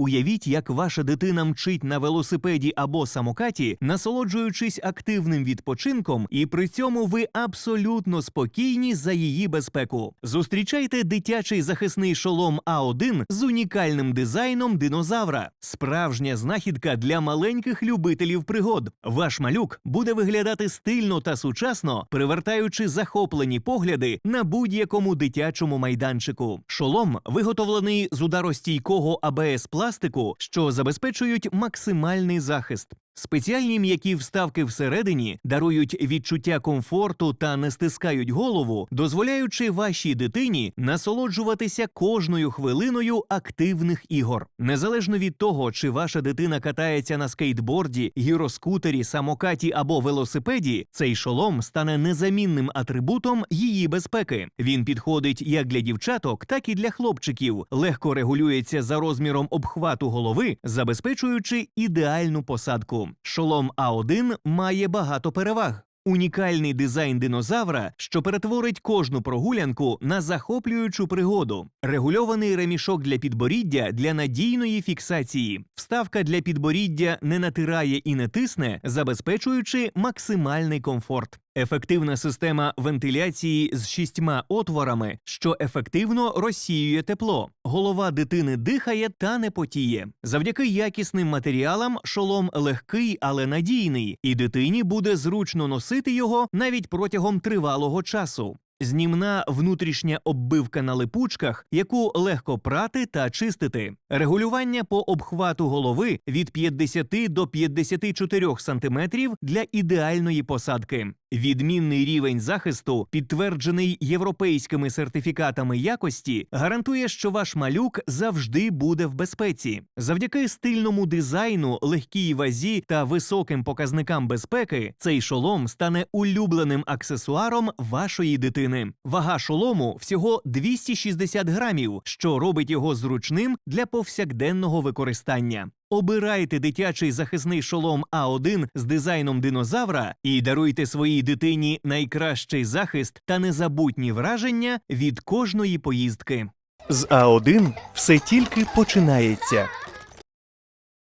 Уявіть, як ваша дитина мчить на велосипеді або самокаті, насолоджуючись активним відпочинком, і при цьому ви абсолютно спокійні за її безпеку. Зустрічайте дитячий захисний шолом А1 з унікальним дизайном динозавра. Справжня знахідка для маленьких любителів пригод. Ваш малюк буде виглядати стильно та сучасно, привертаючи захоплені погляди на будь-якому дитячому майданчику. Шолом виготовлений з ударостійкого АБС пластику, що забезпечують максимальний захист. Спеціальні м'які вставки всередині дарують відчуття комфорту та не стискають голову, дозволяючи вашій дитині насолоджуватися кожною хвилиною активних ігор. Незалежно від того, чи ваша дитина катається на скейтборді, гіроскутері, самокаті або велосипеді, цей шолом стане незамінним атрибутом її безпеки. Він підходить як для дівчаток, так і для хлопчиків, легко регулюється за розміром обхвату голови, забезпечуючи ідеальну посадку. Шолом А1 має багато переваг. Унікальний дизайн динозавра, що перетворить кожну прогулянку на захоплюючу пригоду, регульований ремішок для підборіддя для надійної фіксації, вставка для підборіддя не натирає і не тисне, забезпечуючи максимальний комфорт. Ефективна система вентиляції з шістьма отворами, що ефективно розсіює тепло. Голова дитини дихає та не потіє. Завдяки якісним матеріалам шолом легкий, але надійний, і дитині буде зручно носити його навіть протягом тривалого часу. Знімна внутрішня оббивка на липучках, яку легко прати та чистити. Регулювання по обхвату голови від 50 до 54 см для ідеальної посадки. Відмінний рівень захисту, підтверджений європейськими сертифікатами якості, гарантує, що ваш малюк завжди буде в безпеці. Завдяки стильному дизайну, легкій вазі та високим показникам безпеки, цей шолом стане улюбленим аксесуаром вашої дитини. Вага шолому всього 260 грамів, що робить його зручним для повсякденного використання. Обирайте дитячий захисний шолом А1 з дизайном динозавра і даруйте своїй дитині найкращий захист та незабутні враження від кожної поїздки. З А1 все тільки починається.